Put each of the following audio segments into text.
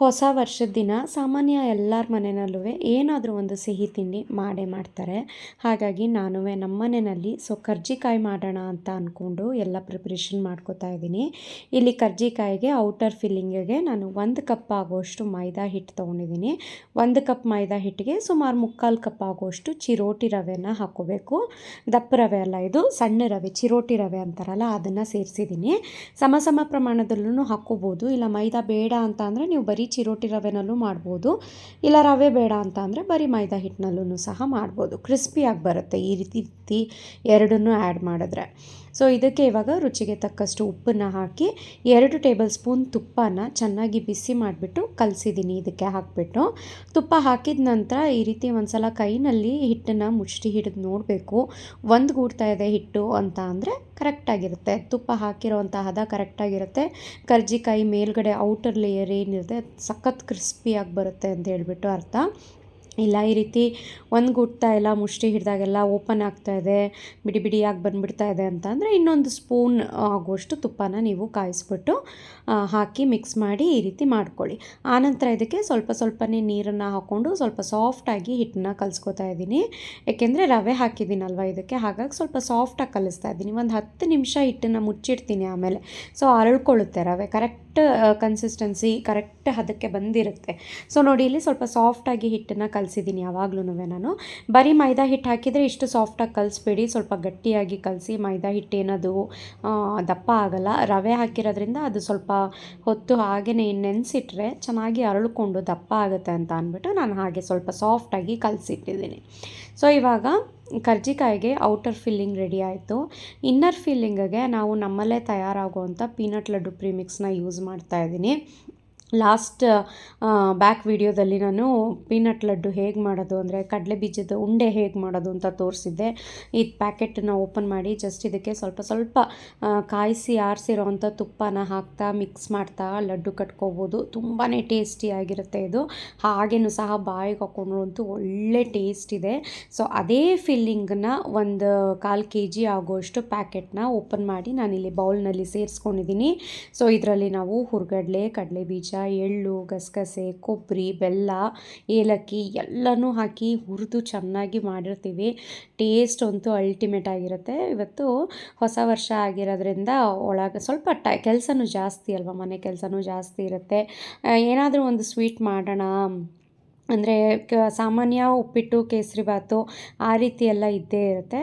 ಹೊಸ ವರ್ಷದ ದಿನ ಸಾಮಾನ್ಯ ಎಲ್ಲರ ಮನೆಯಲ್ಲೂ ಏನಾದರೂ ಒಂದು ಸಿಹಿ ತಿಂಡಿ ಮಾಡೇ ಮಾಡ್ತಾರೆ. ಹಾಗಾಗಿ ನಾನು ನಮ್ಮ ಮನೆಯಲ್ಲಿ ಸೊ ಕರ್ಜಿಕಾಯಿ ಮಾಡೋಣ ಅಂತ ಅಂದ್ಕೊಂಡು ಎಲ್ಲ ಪ್ರಿಪ್ರೇಷನ್ ಮಾಡ್ಕೋತಾ ಇದ್ದೀನಿ. ಇಲ್ಲಿ ಕರ್ಜಿಕಾಯಿಗೆ ಔಟರ್ ಫಿಲ್ಲಿಂಗಿಗೆ ನಾನು ಒಂದು ಕಪ್ ಆಗೋಷ್ಟು ಮೈದಾ ಹಿಟ್ಟು ತೊಗೊಂಡಿದ್ದೀನಿ. ಒಂದು ಕಪ್ ಮೈದಾ ಹಿಟ್ಟಿಗೆ ಸುಮಾರು ಮುಕ್ಕಾಲು ಕಪ್ ಆಗೋಷ್ಟು ಚಿರೋಟಿ ರವೆನ ಹಾಕೋಬೇಕು ದಪ್ಪ ರವೆ ಅಲ್ಲ ಇದು, ಸಣ್ಣ ರವೆ, ಚಿರೋಟಿ ರವೆ ಅಂತಾರಲ್ಲ, ಅದನ್ನು ಸೇರಿಸಿದ್ದೀನಿ. ಸಮ ಸಮ ಪ್ರಮಾಣದಲ್ಲೂ ಹಾಕ್ಕೋಬೋದು. ಇಲ್ಲ ಮೈದಾ ಬೇಡ ಅಂತ ಅಂದರೆ ನೀವು ಬರೀ ಚಿರೋಟಿ ರವೆನಲ್ಲೂ ಮಾಡ್ಬೋದು. ಇಲ್ಲ ರವೆ ಬೇಡ ಅಂತ ಅಂದರೆ ಬರೀ ಮೈದಾ ಹಿಟ್ಟಿನಲ್ಲೂ ಸಹ ಮಾಡ್ಬೋದು. ಕ್ರಿಸ್ಪಿಯಾಗಿ ಬರುತ್ತೆ ಈ ರೀತಿ ಎರಡನ್ನೂ ಆ್ಯಡ್ ಮಾಡಿದ್ರೆ. ಸೊ ಇದಕ್ಕೆ ಇವಾಗ ರುಚಿಗೆ ತಕ್ಕಷ್ಟು ಉಪ್ಪನ್ನು ಹಾಕಿ ಎರಡು ಟೇಬಲ್ ಸ್ಪೂನ್ ತುಪ್ಪನ ಚೆನ್ನಾಗಿ ಬಿಸಿ ಮಾಡಿಬಿಟ್ಟು ಕಲಸಿದ್ದೀನಿ ಇದಕ್ಕೆ ಹಾಕಿಬಿಟ್ಟು. ತುಪ್ಪ ಹಾಕಿದ ನಂತರ ಈ ರೀತಿ ಒಂದು ಸಲ ಕೈನಲ್ಲಿ ಹಿಟ್ಟನ್ನು ಮುಷ್ಟಿ ಹಿಡಿದು ನೋಡಬೇಕು. ಒಂದು ಗೂಡ್ತಾ ಇದೆ ಹಿಟ್ಟು ಅಂತ ಅಂದರೆ ಕರೆಕ್ಟಾಗಿರುತ್ತೆ ತುಪ್ಪ ಹಾಕಿರೋವಂಥ ಹದ ಕರೆಕ್ಟಾಗಿರುತ್ತೆ ಕರ್ಜಿಕಾಯಿ ಮೇಲ್ಗಡೆ ಔಟರ್ ಲೇಯರ್ ಏನಿರುತ್ತೆ, ಸಖತ್ ಕ್ರಿಸ್ಪಿಯಾಗಿ ಬರುತ್ತೆ ಅಂತ ಹೇಳಿಬಿಟ್ಟು ಅರ್ಥ. ಇಲ್ಲ, ಈ ರೀತಿ ಒಂದು ಗುಟ್ತಾ ಇಲ್ಲ ಮುಷ್ಟಿ ಹಿಡಿದಾಗೆಲ್ಲ ಓಪನ್ ಆಗ್ತಾ ಇದೆ, ಬಿಡಿ ಬಿಡಿಯಾಗಿ ಬಂದುಬಿಡ್ತಾ ಇದೆ ಅಂತ ಅಂದರೆ ಇನ್ನೊಂದು ಸ್ಪೂನ್ ಆಗುವಷ್ಟು ತುಪ್ಪನ ನೀವು ಕಾಯಿಸ್ಬಿಟ್ಟು ಹಾಕಿ ಮಿಕ್ಸ್ ಮಾಡಿ ಈ ರೀತಿ ಮಾಡ್ಕೊಳ್ಳಿ. ಆನಂತರ ಇದಕ್ಕೆ ಸ್ವಲ್ಪ ಸ್ವಲ್ಪನೇ ನೀರನ್ನು ಹಾಕ್ಕೊಂಡು ಸ್ವಲ್ಪ ಸಾಫ್ಟಾಗಿ ಹಿಟ್ಟನ್ನ ಕಲಿಸ್ಕೊತಾ ಇದ್ದೀನಿ. ಏಕೆಂದರೆ ರವೆ ಹಾಕಿದ್ದೀನಲ್ವ ಇದಕ್ಕೆ, ಹಾಗಾಗಿ ಸ್ವಲ್ಪ ಸಾಫ್ಟಾಗಿ ಕಲಿಸ್ತಾ ಇದ್ದೀನಿ. ಒಂದು ಹತ್ತು ನಿಮಿಷ ಹಿಟ್ಟನ್ನು ಮುಚ್ಚಿಡ್ತೀನಿ ಆಮೇಲೆ. ಸೊ ಅರಳ್ಕೊಳ್ಳುತ್ತೆ ರವೆ ಕರೆಕ್ಟ್ ಕನ್ಸಿಸ್ಟೆನ್ಸಿ ಕರೆಕ್ಟ್ ಹದಕ್ಕೆ ಬಂದಿರುತ್ತೆ. ಸೊ ನೋಡಿ, ಇಲ್ಲಿ ಸ್ವಲ್ಪ ಸಾಫ್ಟಾಗಿ ಹಿಟ್ಟನ್ನು ಕಲಿಸಿದ್ದೀನಿ ಯಾವಾಗಲೂ ನಾನು. ಬರೀ ಮೈದಾ ಹಿಟ್ಟು ಹಾಕಿದರೆ ಇಷ್ಟು ಸಾಫ್ಟಾಗಿ ಕಲಿಸ್ಬೇಡಿ. ಸ್ವಲ್ಪ ಗಟ್ಟಿಯಾಗಿ ಕಲಸಿ ಮೈದಾ ಹಿಟ್ಟು ಏನದು ದಪ್ಪ ಆಗಲ್ಲ. ರವೆ ಹಾಕಿರೋದ್ರಿಂದ ಅದು ಸ್ವಲ್ಪ ಹೊತ್ತು ಹಾಗೆಯೇ ನೆನೆಸಿಟ್ರೆ ಚೆನ್ನಾಗಿ ಅರಳ್ಕೊಂಡು ದಪ್ಪ ಆಗುತ್ತೆ ಅಂತ ಅಂದ್ಬಿಟ್ಟು ನಾನು ಹಾಗೆ ಸ್ವಲ್ಪ ಸಾಫ್ಟಾಗಿ ಕಲಸಿಟ್ಟಿದ್ದೀನಿ. ಸೊ ಇವಾಗ ಕರ್ಜಿಕಾಯಿಗೆ ಔಟರ್ ಫಿಲ್ಲಿಂಗ್ ರೆಡಿ ಆಯಿತು. ಇನ್ನರ್ ಫಿಲ್ಲಿಂಗಿಗೆ ನಾವು ನಮ್ಮಲ್ಲೇ ತಯಾರಾಗುವಂಥ ಪೀನಟ್ ಲಡ್ಡು ಪ್ರೀಮಿಕ್ಸ್ನ ಯೂಸ್ ಮಾಡ್ತಾ ಇದ್ದೀನಿ. ಲಾಸ್ಟ್ ಬ್ಯಾಕ್ ವಿಡಿಯೋದಲ್ಲಿ ನಾನು ಪೀನಟ್ ಲಡ್ಡು ಹೇಗೆ ಮಾಡೋದು ಅಂದರೆ ಕಡಲೆ ಬೀಜದ ಉಂಡೆ ಹೇಗೆ ಮಾಡೋದು ಅಂತ ತೋರಿಸಿದ್ದೆ. ಈ ಪ್ಯಾಕೆಟನ್ನು ಓಪನ್ ಮಾಡಿ ಜಸ್ಟ್ ಇದಕ್ಕೆ ಸ್ವಲ್ಪ ಸ್ವಲ್ಪ ಕಾಯಿಸಿ ಆರಿಸಿರೋವಂಥ ತುಪ್ಪನ ಹಾಕ್ತಾ ಮಿಕ್ಸ್ ಮಾಡ್ತಾ ಲಡ್ಡು ಕಟ್ಕೋಬೋದು. ತುಂಬಾ ಟೇಸ್ಟಿಯಾಗಿರುತ್ತೆ ಇದು. ಹಾಗೇನು ಸಹ ಬಾಯಿಗೆ ಹಾಕೊಂಡ್ರಂತೂ ಒಳ್ಳೆ ಟೇಸ್ಟ್ ಇದೆ. ಸೊ ಅದೇ ಫಿಲ್ಲಿಂಗನ್ನ ಒಂದು ಕಾಲು ಕೆ ಜಿ ಆಗೋಷ್ಟು ಪ್ಯಾಕೆಟ್ನ ಓಪನ್ ಮಾಡಿ ನಾನಿಲ್ಲಿ ಬೌಲ್ನಲ್ಲಿ ಸೇರಿಸ್ಕೊಂಡಿದ್ದೀನಿ. ಸೊ ಇದರಲ್ಲಿ ನಾವು ಹುರ್ಗಡ್ಲೆ, ಕಡಲೆ ಬೀಜ ಎಳ್ಳು, ಗಸಗಸೆ, ಕೊಬ್ಬರಿ, ಬೆಲ್ಲ, ಏಲಕ್ಕಿ ಎಲ್ಲನೂ ಹಾಕಿ ಹುರಿದು ಚೆನ್ನಾಗಿ ಮಾಡಿರ್ತೀವಿ. ಟೇಸ್ಟ್ ಅಂತೂ ಅಲ್ಟಿಮೇಟ್ ಆಗಿರುತ್ತೆ. ಇವತ್ತು ಹೊಸ ವರ್ಷ ಆಗಿರೋದ್ರಿಂದ ಒಳಗೆ ಸ್ವಲ್ಪ ಟ, ಕೆಲಸನೂ ಜಾಸ್ತಿ ಅಲ್ವಾ? ಮನೆ ಕೆಲಸನೂ ಜಾಸ್ತಿ ಇರುತ್ತೆ. ಏನಾದರೂ ಒಂದು ಸ್ವೀಟ್ ಮಾಡೋಣ ಅಂದರೆ ಕ ಸಾಮಾನ್ಯ ಉಪ್ಪಿಟ್ಟು ಕೇಸರಿಬಾತು ಆ ರೀತಿ ಎಲ್ಲ ಇದ್ದೇ ಇರುತ್ತೆ.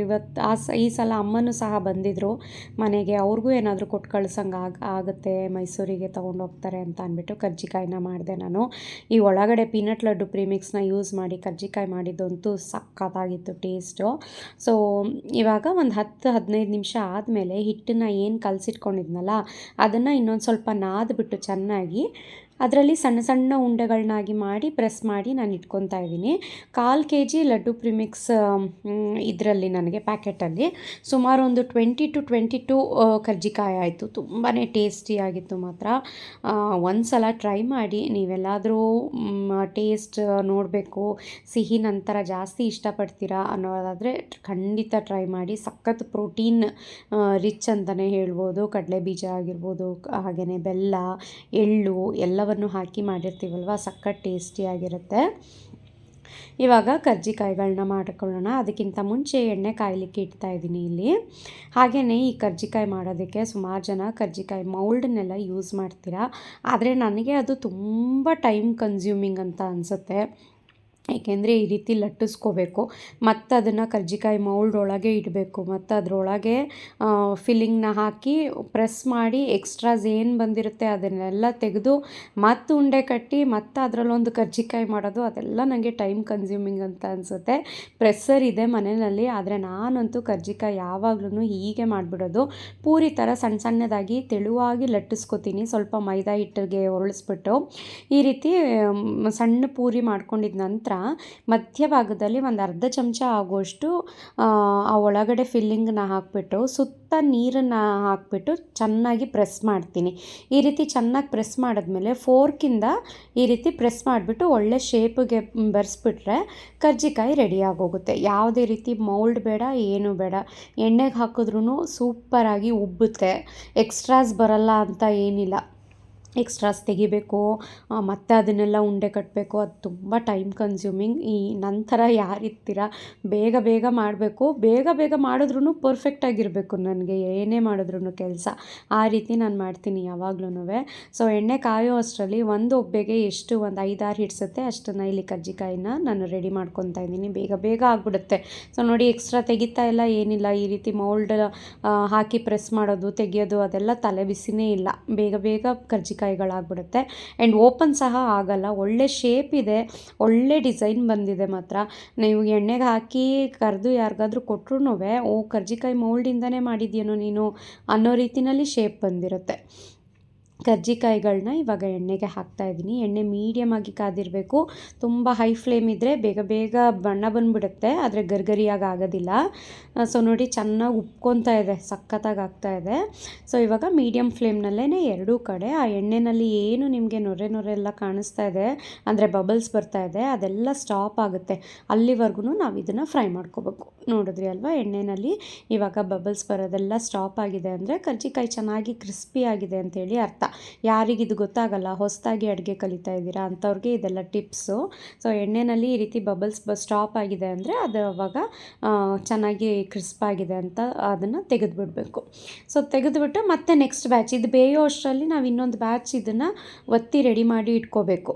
ಇವತ್ತು ಆ ಸ ಈ ಸಲ ಅಮ್ಮನೂ ಸಹ ಬಂದಿದ್ದರು ಮನೆಗೆ. ಅವ್ರಿಗೂ ಏನಾದರೂ ಕೊಟ್ಟು ಕಳ್ಸಂಗೆ ಆಗ, ಆಗುತ್ತೆ, ಮೈಸೂರಿಗೆ ತೊಗೊಂಡೋಗ್ತಾರೆ ಅಂತ ಅಂದ್ಬಿಟ್ಟು ಕರ್ಜಿಕಾಯಿನ ಮಾಡಿದೆ ನಾನು. ಈ ಒಳಗಡೆ ಪೀನಟ್ ಲಡ್ಡು ಪ್ರೀಮಿಕ್ಸ್ನ ಯೂಸ್ ಮಾಡಿ ಕರ್ಜಿಕಾಯಿ ಮಾಡಿದ್ದಂತೂ ಸಕ್ಕತ್ತಾಗಿತ್ತು ಟೇಸ್ಟು. ಸೊ, ಇವಾಗ ಒಂದು ಹತ್ತು, ಹದಿನೈದು ನಿಮಿಷ ಆದಮೇಲೆ ಹಿಟ್ಟನ್ನು ಏನು ಕಲಸಿಟ್ಕೊಂಡಿದ್ನಲ್ಲ, ಅದನ್ನು ಇನ್ನೊಂದು ಸ್ವಲ್ಪ ನಾದ್ಬಿಟ್ಟು ಚೆನ್ನಾಗಿ ಅದರಲ್ಲಿ ಸಣ್ಣ ಸಣ್ಣ ಉಂಡೆಗಳನ್ನಾಗಿ ಮಾಡಿ ಪ್ರೆಸ್ ಮಾಡಿ ನಾನು ಇಟ್ಕೊತಾ ಇದ್ದೀನಿ. ಕಾಲು ಕೆ ಜಿ ಲಡ್ಡು ಪ್ರಿಮಿಕ್ಸ್ ಇದರಲ್ಲಿ ನನಗೆ ಪ್ಯಾಕೆಟಲ್ಲಿ ಸುಮಾರು ಒಂದು ಟ್ವೆಂಟಿ ಟು ಟ್ವೆಂಟಿ ಟು ಕರ್ಜಿಕಾಯಿ ಆಯಿತು. ತುಂಬಾ ಟೇಸ್ಟಿಯಾಗಿತ್ತು ಮಾತ್ರ. ಒಂದು ಸಲ ಟ್ರೈ ಮಾಡಿ ನೀವೆಲ್ಲಾದರೂ ಟೇಸ್ಟ್ ನೋಡಬೇಕು, ಸಿಹಿ ನಂತರ ಜಾಸ್ತಿ ಇಷ್ಟಪಡ್ತೀರಾ ಅನ್ನೋದಾದರೆ ಖಂಡಿತ ಟ್ರೈ ಮಾಡಿ. ಸಖತ್ ಪ್ರೋಟೀನ್ ರಿಚ್ ಅಂತಲೇ ಹೇಳ್ಬೋದು. ಕಡಲೆ ಬೀಜ ಆಗಿರ್ಬೋದು ಹಾಗೆಯೇ ಬೆಲ್ಲ, ಎಳ್ಳು ಎಲ್ಲ ಎಲ್ಲವನ್ನು ಹಾಕಿ ಮಾಡಿರ್ತೀವಲ್ವ? ಸಖತ್ ಟೇಸ್ಟಿಯಾಗಿರುತ್ತೆ ಇವಾಗ ಕರ್ಜಿಕಾಯಿಗಳನ್ನ ಮಾಡ್ಕೊಳ್ಳೋಣ. ಅದಕ್ಕಿಂತ ಮುಂಚೆ ಎಣ್ಣೆ ಕಾಯಲಿಕ್ಕೆ ಇಡ್ತಾ ಇದ್ದೀನಿ ಇಲ್ಲಿ. ಹಾಗೆಯೇ ಈ ಕರ್ಜಿಕಾಯಿ ಮಾಡೋದಕ್ಕೆ ಸುಮಾರು ಜನ ಕರ್ಜಿಕಾಯಿ ಮೌಲ್ಡ್ನೆಲ್ಲ ಯೂಸ್ ಮಾಡ್ತೀರಾ? ಆದರೆ ನನಗೆ ಅದು ತುಂಬ ಟೈಮ್ ಕನ್ಸ್ಯೂಮಿಂಗ್ ಅಂತ ಅನಿಸುತ್ತೆ. ಏಕೆಂದರೆ ಈ ರೀತಿ ಲಟ್ಟಿಸ್ಕೋಬೇಕು. ಮತ್ತು ಅದನ್ನು ಕರ್ಜಿಕಾಯಿ ಮೌಲ್ಡ್ ಒಳಗೆ ಇಡಬೇಕು ಮತ್ತು ಅದರೊಳಗೆ ಫಿಲ್ಲಿಂಗ್ನ ಹಾಕಿ ಪ್ರೆಸ್ ಮಾಡಿ ಎಕ್ಸ್ಟ್ರಾಸ್ ಏನು ಬಂದಿರುತ್ತೆ ಅದನ್ನೆಲ್ಲ ತೆಗೆದು ಮತ್ತು ಉಂಡೆ ಕಟ್ಟಿ ಮತ್ತು ಅದರಲ್ಲೊಂದು ಕರ್ಜಿಕಾಯಿ ಮಾಡೋದು, ಅದೆಲ್ಲ ನನಗೆ ಟೈಮ್ ಕನ್ಸ್ಯೂಮಿಂಗ್ ಅಂತ ಅನಿಸುತ್ತೆ. ಪ್ರೆಸ್ಸರ್ ಇದೆ ಮನೆಯಲ್ಲಿ, ಆದರೆ ನಾನಂತೂ ಕರ್ಜಿಕಾಯಿ ಯಾವಾಗಲೂ ಹೀಗೆ ಮಾಡಿಬಿಡೋದು. ಪೂರಿ ಥರ ಸಣ್ಣ ಸಣ್ಣದಾಗಿ ತೆಳುವಾಗಿ ಲಟ್ಟಿಸ್ಕೊತೀನಿ, ಸ್ವಲ್ಪ ಮೈದಾ ಹಿಟ್ಟಿಗೆ ಹೊರಳಿಸ್ಬಿಟ್ಟು ಈ ರೀತಿ ಸಣ್ಣ ಪೂರಿ ಮಾಡ್ಕೊಂಡಿದ್ದ ನಂತರ ಮಧ್ಯಭಾಗದಲ್ಲಿ ಒಂದು ಅರ್ಧ ಚಮಚ ಆಗುವಷ್ಟು ಆ ಒಳಗಡೆ ಫಿಲ್ಲಿಂಗನ್ನ ಹಾಕಿಬಿಟ್ಟು, ಸುತ್ತ ನೀರನ್ನು ಹಾಕಿಬಿಟ್ಟು ಚೆನ್ನಾಗಿ ಪ್ರೆಸ್ ಮಾಡ್ತೀನಿ. ಈ ರೀತಿ ಚೆನ್ನಾಗಿ ಪ್ರೆಸ್ ಮಾಡಿದ್ಮೇಲೆ ಫೋರ್ಕಿಂದ ಈ ರೀತಿ ಪ್ರೆಸ್ ಮಾಡಿಬಿಟ್ಟು ಒಳ್ಳೆ ಶೇಪಿಗೆ ಬರೆಸ್ಬಿಟ್ರೆ ಕರ್ಜಿಕಾಯಿ ರೆಡಿಯಾಗೋಗುತ್ತೆ ಯಾವುದೇ ರೀತಿ ಮೌಲ್ಡ್ ಬೇಡ, ಏನು ಬೇಡ. ಎಣ್ಣೆಗೆ ಹಾಕಿದ್ರೂ ಸೂಪರಾಗಿ ಉಬ್ಬುತ್ತೆ. ಎಕ್ಸ್ಟ್ರಾಸ್ ಬರಲ್ಲ ಅಂತ ಏನಿಲ್ಲ. ಎಕ್ಸ್ಟ್ರಾಸ್ ತೆಗಿಬೇಕು ಮತ್ತು ಅದನ್ನೆಲ್ಲ ಉಂಡೆ ಕಟ್ಟಬೇಕು ಅದು ತುಂಬ ಟೈಮ್ ಕನ್ಸ್ಯೂಮಿಂಗ್ ಈ ನಂತರ ಯಾರಿರ್ತೀರ, ಬೇಗ ಬೇಗ ಮಾಡಬೇಕು. ಬೇಗ ಬೇಗ ಮಾಡಿದ್ರೂ ಪರ್ಫೆಕ್ಟಾಗಿರಬೇಕು ನನಗೆ, ಏನೇ ಮಾಡಿದ್ರೂ ಕೆಲಸ. ಆ ರೀತಿ ನಾನು ಮಾಡ್ತೀನಿ ಯಾವಾಗ್ಲೂ ಸೊ ಎಣ್ಣೆ ಕಾಯೋ ಅಷ್ಟರಲ್ಲಿ ಒಂದು ಒಬ್ಬೆಗೆ ಎಷ್ಟು, ಒಂದು ಐದಾರು ಹಿಡ್ಸುತ್ತೆ, ಅಷ್ಟನ್ನು ಇಲ್ಲಿ ಕಜ್ಜಿಕಾಯಿನ ನಾನು ರೆಡಿ ಮಾಡ್ಕೊತಾ ಇದ್ದೀನಿ. ಬೇಗ ಬೇಗ ಆಗಿಬಿಡುತ್ತೆ. ಸೊ ನೋಡಿ ಎಕ್ಸ್ಟ್ರಾ ತೆಗಿತಾ ಇಲ್ಲ, ಏನಿಲ್ಲ. ಈ ರೀತಿ ಮೌಲ್ಡ್ ಹಾಕಿ ಪ್ರೆಸ್ ಮಾಡೋದು, ತೆಗಿಯೋದು, ಅದೆಲ್ಲ ತಲೆ ಬಿಸಿನೇ ಇಲ್ಲ. ಬೇಗ ಬೇಗ ಕರ್ಜಿಕಾಯಿ ಕರ್ಜಿಕಾಯಿಗಳಾಗ್ಬಿಡುತ್ತೆ ಆ್ಯಂಡ್ ಓಪನ್ ಸಹ ಆಗಲ್ಲ. ಒಳ್ಳೆ ಶೇಪ್ ಇದೆ. ಒಳ್ಳೆ ಡಿಸೈನ್ ಬಂದಿದೆ ಮಾತ್ರ. ನೀವು ಎಣ್ಣೆಗೆ ಹಾಕಿ ಕರೆದು ಯಾರಿಗಾದ್ರೂ ಕೊಟ್ರೂ ಓ, ಕರ್ಜಿಕಾಯಿ ಮೋಲ್ಡಿಂದನೇ ಮಾಡಿದ್ಯೇನೋ ನೀನು ಅನ್ನೋ ರೀತಿಯಲ್ಲಿ ಶೇಪ್ ಬಂದಿರುತ್ತೆ. ಕರ್ಜಿಕಾಯಿಗಳನ್ನ ಇವಾಗ ಎಣ್ಣೆಗೆ ಹಾಕ್ತಾ ಇದ್ದೀನಿ. ಎಣ್ಣೆ ಮೀಡಿಯಮ್ ಆಗಿ ಕಾದಿರಬೇಕು. ತುಂಬ ಹೈ ಫ್ಲೇಮ್ ಇದ್ದರೆ ಬೇಗ ಬೇಗ ಬಣ್ಣ ಬಂದುಬಿಡುತ್ತೆ, ಆದರೆ ಗರ್ಗರಿಯಾಗಿ ಆಗೋದಿಲ್ಲ. ಸೊ ನೋಡಿ ಚೆನ್ನಾಗಿ ಉಪ್ಕೊತಾ ಇದೆ, ಸಖತ್ತಾಗಿ ಆಗ್ತಾ ಇದೆ. ಸೊ ಇವಾಗ ಮೀಡಿಯಮ್ ಫ್ಲೇಮ್ನಲ್ಲೇ ಎರಡೂ ಕಡೆ, ಆ ಎಣ್ಣೆಯಲ್ಲಿ ಏನು ನಿಮಗೆ ನೊರೆ ನೊರೆ ಎಲ್ಲ ಕಾಣಿಸ್ತಾ ಇದೆ, ಅಂದರೆ ಬಬಲ್ಸ್ ಬರ್ತಾ ಇದೆ, ಅದೆಲ್ಲ ಸ್ಟಾಪ್ ಆಗುತ್ತೆ. ಅಲ್ಲಿವರೆಗೂ ನಾವು ಇದನ್ನು ಫ್ರೈ ಮಾಡ್ಕೋಬೇಕು. ನೋಡಿದ್ರಿ ಅಲ್ವಾ? ಎಣ್ಣೆಯಲ್ಲಿ ಇವಾಗ ಬಬಲ್ಸ್ ಬರೋದೆಲ್ಲ ಸ್ಟಾಪ್ ಆಗಿದೆ ಅಂದರೆ ಕರ್ಜಿಕಾಯಿ ಚೆನ್ನಾಗಿ ಕ್ರಿಸ್ಪಿ ಆಗಿದೆ ಅಂತೇಳಿ ಅರ್ಥ. ಯಾರಿಗಿದು ಗೊತ್ತಾಗಲ್ಲ, ಹೊಸದಾಗಿ ಅಡುಗೆ ಕಲಿತಾ ಇದ್ದೀರಾ ಅಂಥವ್ರಿಗೆ ಇದೆಲ್ಲ ಟಿಪ್ಸು. ಸೊ ಎಣ್ಣೆಯಲ್ಲಿ ಈ ರೀತಿ ಬಬಲ್ಸ್ ಬ, ಸ್ಟಾಪ್ ಆಗಿದೆ ಅಂದರೆ ಅದು ಅವಾಗ ಚೆನ್ನಾಗಿ ಕ್ರಿಸ್ಪ್ ಆಗಿದೆ ಅಂತ ಅದನ್ನು ತೆಗೆದುಬಿಡಬೇಕು. ಸೊ, ತೆಗೆದುಬಿಟ್ಟು ಮತ್ತೆ ನೆಕ್ಸ್ಟ್ ಬ್ಯಾಚ್, ಇದು ಬೇಯೋ ಅಷ್ಟರಲ್ಲಿ ನಾವು ಇನ್ನೊಂದು ಬ್ಯಾಚ್ ಇದನ್ನು ಒತ್ತಿ ರೆಡಿ ಮಾಡಿ ಇಟ್ಕೋಬೇಕು.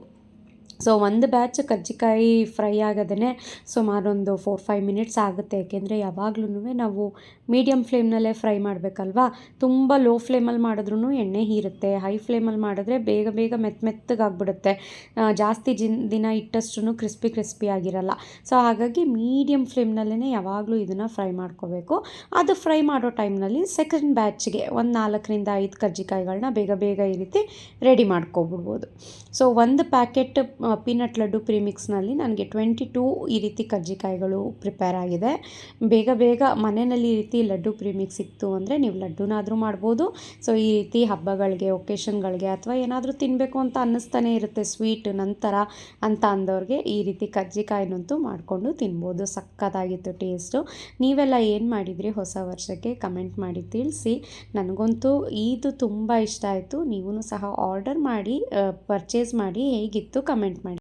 ಸೊ ಒಂದು ಬ್ಯಾಚ್ ಕಜ್ಜಿಕಾಯಿ ಫ್ರೈ ಆಗೋದೇ ಸುಮಾರೊಂದು ಫೋರ್ ಫೈವ್ ಮಿನಿಟ್ಸ್ ಆಗುತ್ತೆ. ಯಾಕೆಂದರೆ ಯಾವಾಗ್ಲೂ ನಾವು ಮೀಡಿಯಮ್ ಫ್ಲೇಮ್ನಲ್ಲೇ ಫ್ರೈ ಮಾಡಬೇಕಲ್ವಾ? ತುಂಬ ಲೋ ಫ್ಲೇಮಲ್ಲಿ ಮಾಡಿದ್ರೂ ಎಣ್ಣೆ ಹೀರುತ್ತೆ. ಹೈ ಫ್ಲೇಮಲ್ಲಿ ಮಾಡಿದ್ರೆ ಬೇಗ ಬೇಗ ಮೆತ್ತ ಮೆತ್ತಗಾಗ್ಬಿಡುತ್ತೆ. ಜಾಸ್ತಿ ಜಿನ್, ದಿನ ಇಟ್ಟಷ್ಟು ಕ್ರಿಸ್ಪಿ ಕ್ರಿಸ್ಪಿ ಆಗಿರಲ್ಲ. ಸೊ ಹಾಗಾಗಿ ಮೀಡಿಯಮ್ ಫ್ಲೇಮ್ನಲ್ಲೇ ಯಾವಾಗಲೂ ಇದನ್ನು ಫ್ರೈ ಮಾಡ್ಕೋಬೇಕು. ಅದು ಫ್ರೈ ಮಾಡೋ ಟೈಮ್ನಲ್ಲಿ ಸೆಕೆಂಡ್ ಬ್ಯಾಚ್ಗೆ ಒಂದು ನಾಲ್ಕರಿಂದ ಐದು ಕರ್ಜಿಕಾಯಿಗಳನ್ನ ಬೇಗ ಬೇಗ ಈ ರೀತಿ ರೆಡಿ ಮಾಡ್ಕೊಬಿಡ್ಬೋದು. ಸೊ ಒಂದು ಪ್ಯಾಕೆಟ್ ಪೀನಟ್ ಲಡ್ಡು ಪ್ರೀಮಿಕ್ಸ್ನಲ್ಲಿ ನನಗೆ ಟ್ವೆಂಟಿ ಟೂ ಈ ರೀತಿ ಕಜ್ಜಿಕಾಯಿಗಳು ಪ್ರಿಪೇರ್ ಆಗಿದೆ. ಬೇಗ ಬೇಗ ಮನೆಯಲ್ಲಿ ಈ ರೀತಿ ಲಡ್ಡು ಪ್ರೀಮಿಕ್ಸ್ ಸಿಕ್ತು ಅಂದರೆ ನೀವು ಲಡ್ಡುನಾದರೂ ಮಾಡ್ಬೋದು. ಸೊ, ಈ ರೀತಿ ಹಬ್ಬಗಳಿಗೆ, ಒಕೇಶನ್ಗಳಿಗೆ ಅಥವಾ ಏನಾದರೂ ತಿನ್ನಬೇಕು ಅಂತ ಅನ್ನಿಸ್ತಾನೆ ಇರುತ್ತೆ. ಸ್ವೀಟ್ ನಂತರ ಅಂತ ಅಂದವ್ರಿಗೆ ಈ ರೀತಿ ಕಜ್ಜಿಕಾಯಿನಂತೂ ಮಾಡಿಕೊಂಡು ತಿನ್ಬೋದು. ಸಕ್ಕತ್ತಾಗಿತ್ತು ಟೇಸ್ಟು. ನೀವೆಲ್ಲ ಏನು ಮಾಡಿದ್ರಿ ಹೊಸ ವರ್ಷಕ್ಕೆ? ಕಮೆಂಟ್ ಮಾಡಿ ತಿಳಿಸಿ. ನನಗಂತೂ ಇದು ತುಂಬ ಇಷ್ಟ ಆಯಿತು. ನೀವು ಸಹ ಆರ್ಡರ್ ಮಾಡಿ ಪರ್ಚೇಸ್ ಮಾಡಿ ಹೇಗಿತ್ತು ಕಮೆಂಟ್